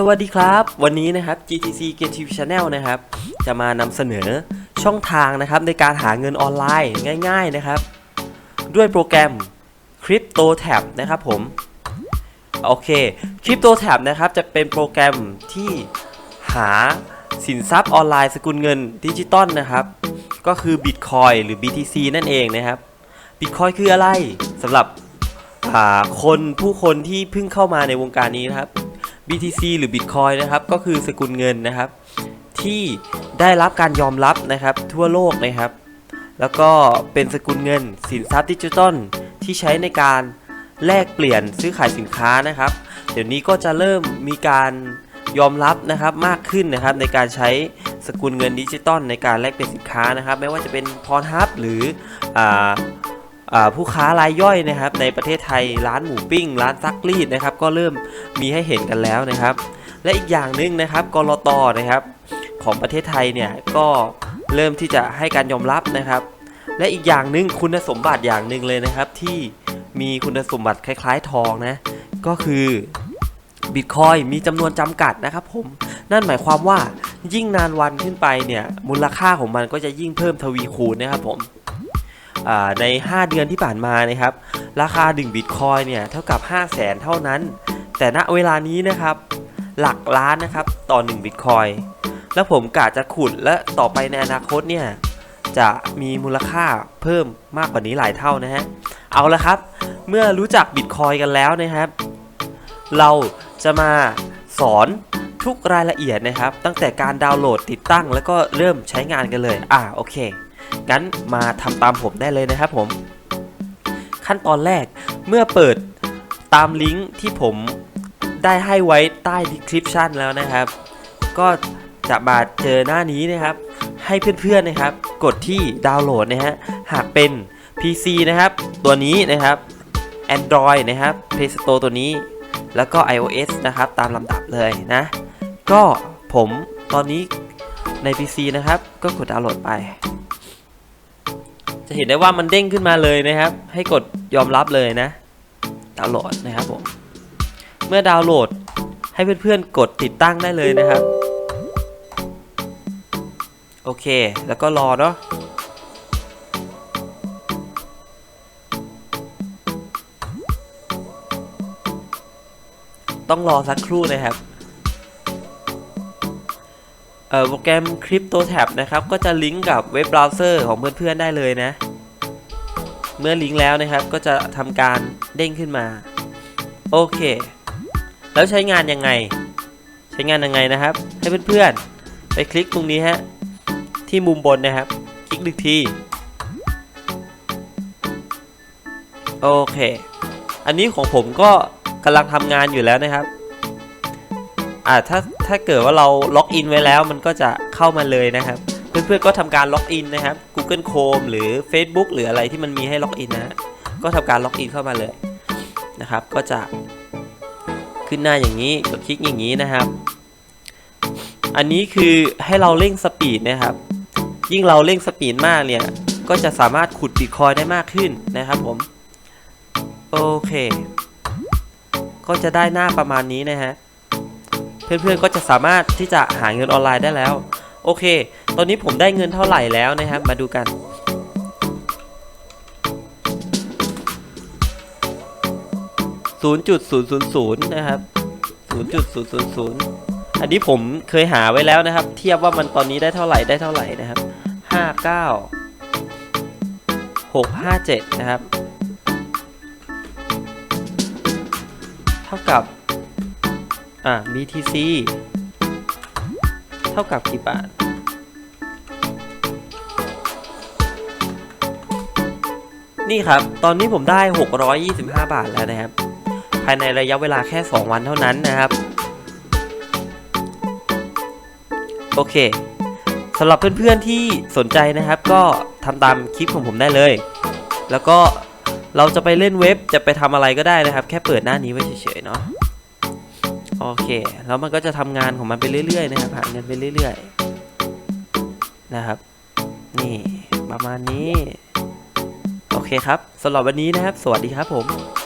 สวัสดีครับ วันนี้นะครับ GTC Creative Channel นะครับ จะมานำเสนอช่องทางนะครับในการหาเงินออนไลน์ง่าย ๆนะครับ ด้วยโปรแกรม Crypto Tab นะครับผม โอเค Crypto Tab นะครับจะเป็นโปรแกรมที่หาสินทรัพย์ออนไลน์สกุลเงินดิจิตอลนะครับ ก็คือ Bitcoin หรือ BTC นั่นเองนะครับ Bitcoin คืออะไรสำหรับคนผู้คนที่เพิ่งเข้ามาในวงการนี้นะครับ BTC หรือ Bitcoin นะครับ ก็คือสกุลเงินนะครับ ที่ได้รับการยอมรับนะครับทั่วโลกนะครับ แล้วก็เป็นสกุลเงิน สินทรัพย์ดิจิตอลที่ใช้ในการแลกเปลี่ยนซื้อขายสินค้านะครับ เดี๋ยวนี้ก็จะเริ่มมีการยอมรับนะครับมากขึ้นนะครับในการใช้สกุลเงินดิจิตอลในการแลกเปลี่ยนสินค้านะครับ ไม่ว่าจะเป็นพรฮับหรืออ่าอ่า ผู้ค้ารายย่อยนะครับ ในประเทศไทยร้านหมูปิ้ง ร้านซักรีดนะครับ ก็เริ่มมีให้เห็นกันแล้วนะครับ และอีกอย่างหนึ่งนะครับกรตนะครับ ของประเทศไทยเนี่ยก็เริ่มที่จะให้การยอมรับนะครับ และอีกอย่างหนึ่งคุณสมบัติอย่างหนึ่งเลยนะครับ ที่มีคุณสมบัติคล้าย ๆ ทองนะ ก็คือบิตคอยมีจำนวนจำกัดนะครับผมนั่นหมายความว่ายิ่งนานวันขึ้นไปเนี่ยมูลค่าของมันก็จะยิ่งเพิ่มทวีคูณนะครับผม ใน 5 เดือนที่ผ่านมานะครับ ราคา1บิตคอยเนี่ยเท่ากับ 5 0 0แสนเท่านั้น แต่ณเวลานี้นะครับ หลักล้านนะครับต่อ1บิตคอยแล้วผมกะจะขุดและต่อไปในอนาคตเนี่ยจะมีมูลค่าเพิ่มมากกว่านี้หลายเท่านะฮะ เอาละครับ เมื่อรู้จักบิตคอยกันแล้วนะครับ เราจะมาสอนทุกรายละเอียดนะครับ ตั้งแต่การดาวน์โหลดติดตั้งแล้วก็เริ่มใช้งานกันเลย อ่าโอเค งั้นมาทำตามผมได้เลยนะครับผม ขั้นตอนแรกเมื่อเปิดตามลิงก์ที่ผมได้ให้ไว้ใต้ description แล้วนะครับ ก็จะมาเจอหน้านี้นะครับ ให้เพื่อนๆนะครับ กดที่ดาวน์โหลดนะฮะ หากเป็น PC นะครับ ตัวนี้นะครับ Android นะครับ Play Store ตัวนี้ แล้วก็ iOS นะครับ ตามลำดับเลยนะ ก็ผมตอนนี้ใน PC นะครับ ก็กดดาวน์โหลดไป จะเห็นได้ว่ามันเด้งขึ้นมาเลยนะครับ ให้กดยอมรับเลยนะ ดาวน์โหลดนะครับผม เมื่อดาวน์โหลดให้เพื่อนๆกดติดตั้งได้เลยนะครับ โอเค แล้วก็รอเนาะต้องรอสักครู่นะครับ โปรแกรม Crypto Tab นะครับ ก็จะลิงก์กับเว็บเบราว์เซอร์ของเพื่อนๆได้เลยนะ เมื่อลิงก์แล้วนะครับ ก็จะทำการเด้งขึ้นมา โอเค แล้วใช้งานยังไง ใช้งานยังไงนะครับ ให้เพื่อนๆ ไปคลิกตรงนี้ฮะ ที่มุมบนนะครับ คลิกหนึ่งที โอเค อันนี้ของผมก็กำลังทำงานอยู่แล้วนะครับ อ่าถ้าถ้าเกิดว่าเราล็อกอินไว้แล้วมันก็จะเข้ามาเลยนะครับ เพื่อนๆก็ทำการล็อกอินนะครับ Google Chrome หรือ Facebook หรืออะไรที่มันมีให้ล็อกอินนะฮะก็ทำการล็อกอินเข้ามาเลยนะครับ ก็จะขึ้นหน้าอย่างนี้กดคลิกอย่างนี้นะครับ อันนี้คือให้เราเร่งสปีดนะครับ ยิ่งเราเร่งสปีดมากเนี่ยก็จะสามารถขุดบิตคอยได้มากขึ้นนะครับผม โอเค ก็จะได้หน้าประมาณนี้นะฮะ เพื่อนๆก็จะสามารถที่จะหาเงินออนไลน์ได้แล้ว โอเค ตอนนี้ผมได้เงินเท่าไหร่แล้วนะครับ มาดูกัน0.000นะครับ0.000 อันนี้ผมเคยหาไว้แล้วนะครับ เทียบว่ามันตอนนี้ได้เท่าไหร่ได้เท่าไหร่นะครับ 59 657 นะครับ เท่ากับ อ่า BTC เท่ากับกี่บาท นี่ครับ ตอนนี้ผมได้ 625 บาทแล้วนะครับ ภายในระยะเวลาแค่ 2 วันเท่านั้นนะครับ โอเคสำหรับเพื่อนๆที่สนใจนะครับ ก็ทำตามคลิปของผมได้เลย แล้วก็เราจะไปเล่นเว็บจะไปทำอะไรก็ได้นะครับ แค่เปิดหน้านี้ไว้เฉยๆเนาะ โอเคแล้วมันก็จะทำงานของมันไปเรื่อยๆนะครับหาเงินไปเรื่อยๆนะครับ นี่ประมาณนี้ โอเคครับสำหรับวันนี้นะครับ สวัสดีครับผม